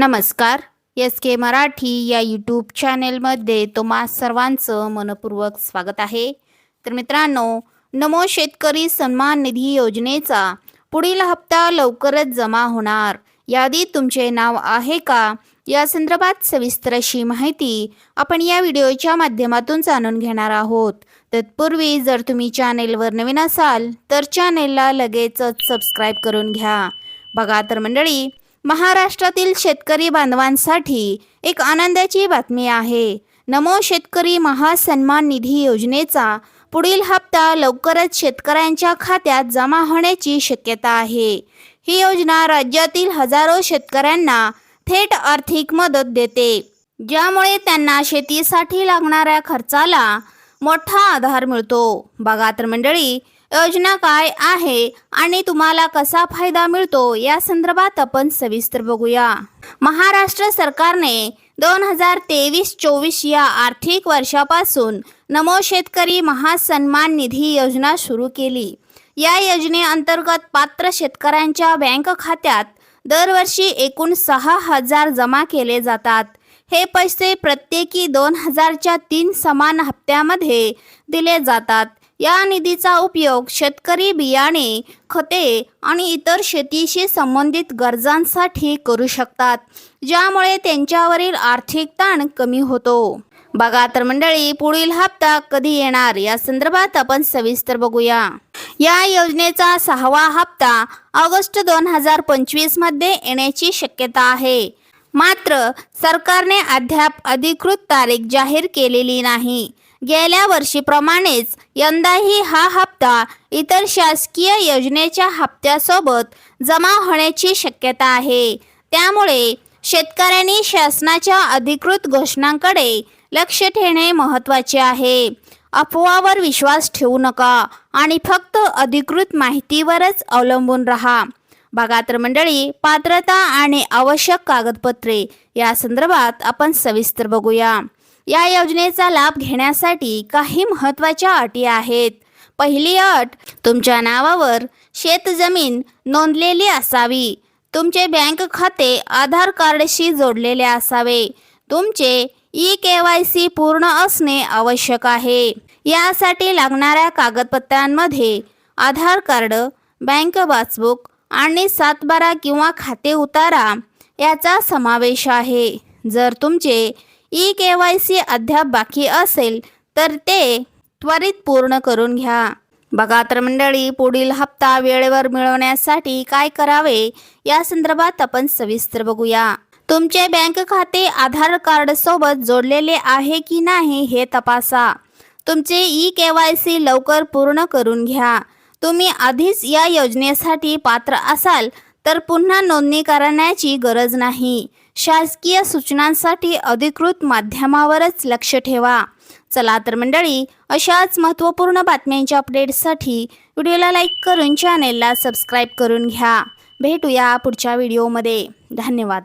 नमस्कार. एस के मराठी या यूट्यूब चॅनेलमध्ये तुम्हा सर्वांचं मनपूर्वक स्वागत आहे. तर मित्रांनो नमो शेतकरी सन्मान निधी योजनेचा पुढील हप्ता लवकरच जमा होणार. यादीत तुमचे नाव आहे का? या संदर्भात सविस्तर अशी माहिती आपण या व्हिडिओच्या माध्यमातून जाणून घेणार आहोत. तत्पूर्वी जर तुम्ही चॅनेलवर नवीन असाल तर चॅनेलला लगेचच सबस्क्राईब करून घ्या. बघा तर मंडळी महाराष्ट्रातील शेतकरी बांधवांसाठी एक आनंदाची बातमी आहे. नमो शेतकरी महासन्मान निधी योजनेचा पुढील हप्ता लवकरच शेतकऱ्यांच्या खात्यात जमा होण्याची शक्यता आहे. ही योजना राज्यातील हजारो शेतकऱ्यांना थेट आर्थिक मदत देते. ज्यामुळे त्यांना शेतीसाठी लागणाऱ्या खर्चाला मोठा आधार मिळतो. बघा तर मंडळी योजना काय आहे आणि तुम्हाला कसा फायदा मिळतो या संदर्भात आपण सविस्तर बघूया. महाराष्ट्र सरकारने दोन हजार तेवीस चोवीस या आर्थिक वर्षापासून नमो शेतकरी महासन्मान निधी योजना सुरू केली. या योजनेअंतर्गत पात्र शेतकऱ्यांच्या बँक खात्यात दरवर्षी एकूण सहा हजार जमा केले जातात. हे पैसे प्रत्येकी दोन हजारच्या तीन समान हप्त्यामध्ये दिले जातात. या निधीचा उपयोग शेतकरी बियाणे खते आणि इतर शेतीशी संबंधित गरजांसाठी करू शकतात ज्यामुळे त्यांच्यावरील आर्थिक ताण कमी होतो. बघा तर मंडळी पुढील हप्ता कधी येणार? या संदर्भात आपण सविस्तर बघूया. या योजनेचा सहावा हप्ता ऑगस्ट दोन हजार पंचवीसमध्ये येण्याची शक्यता आहे. मात्र सरकारने अद्याप अधिकृत तारीख जाहीर केलेली नाही. गेल्या वर्षीप्रमाणेच यंदाही हा हप्ता इतर शासकीय योजनेच्या हप्त्यासोबत जमा होण्याची शक्यता आहे. त्यामुळे शेतकऱ्यांनी शासनाच्या अधिकृत घोषणांकडे लक्ष ठेवणे महत्त्वाचे आहे. अफवावर विश्वास ठेवू नका आणि फक्त अधिकृत माहितीवरच अवलंबून राहा. बघा तर मंडळी पात्रता आणि आवश्यक कागदपत्रे या संदर्भात आपण सविस्तर बघूया. या योजनेचा लाभ घेण्यासाठी काही महत्त्वाच्या अटी आहेत. पहिली अट तुमच्या नावावर शेतजमीन नोंदलेली असावी. तुमचे बँक खाते आधार कार्डशी जोडलेले असावे. तुमचे ई के वाय सी पूर्ण असणे आवश्यक आहे. यासाठी लागणाऱ्या कागदपत्रांमध्ये आधार कार्ड बँक पासबुक आणि सातबारा किंवा खाते उतारा याचा समावेश आहे. जर तुमचे ई के वाय सी अद्याप बाकी असेल तर ते त्वरित पूर्ण करून घ्या. बघा तर मंडळी पुढील हप्ता वेळेवर मिळवण्यासाठी काय करावे या संदर्भात आपण सविस्तर बघूया. तुमचे बँक खाते आधार कार्ड सोबत जोडलेले आहे की नाही हे तपासा. तुमचे ई के वाय सी लवकर पूर्ण करून घ्या. तुम्ही आधीच या योजनेसाठी पात्र असाल तर पुन्हा नोंदणी करण्याची गरज नाही. शासकीय सूचनांसाठी अधिकृत माध्यमावरच लक्ष ठेवा. चला तर मंडळी अशाच महत्त्वपूर्ण बातम्यांच्या अपडेट्ससाठी व्हिडिओला लाईक करून चॅनेलला सबस्क्राईब करून घ्या. भेटूया पुढच्या व्हिडिओमध्ये. धन्यवाद.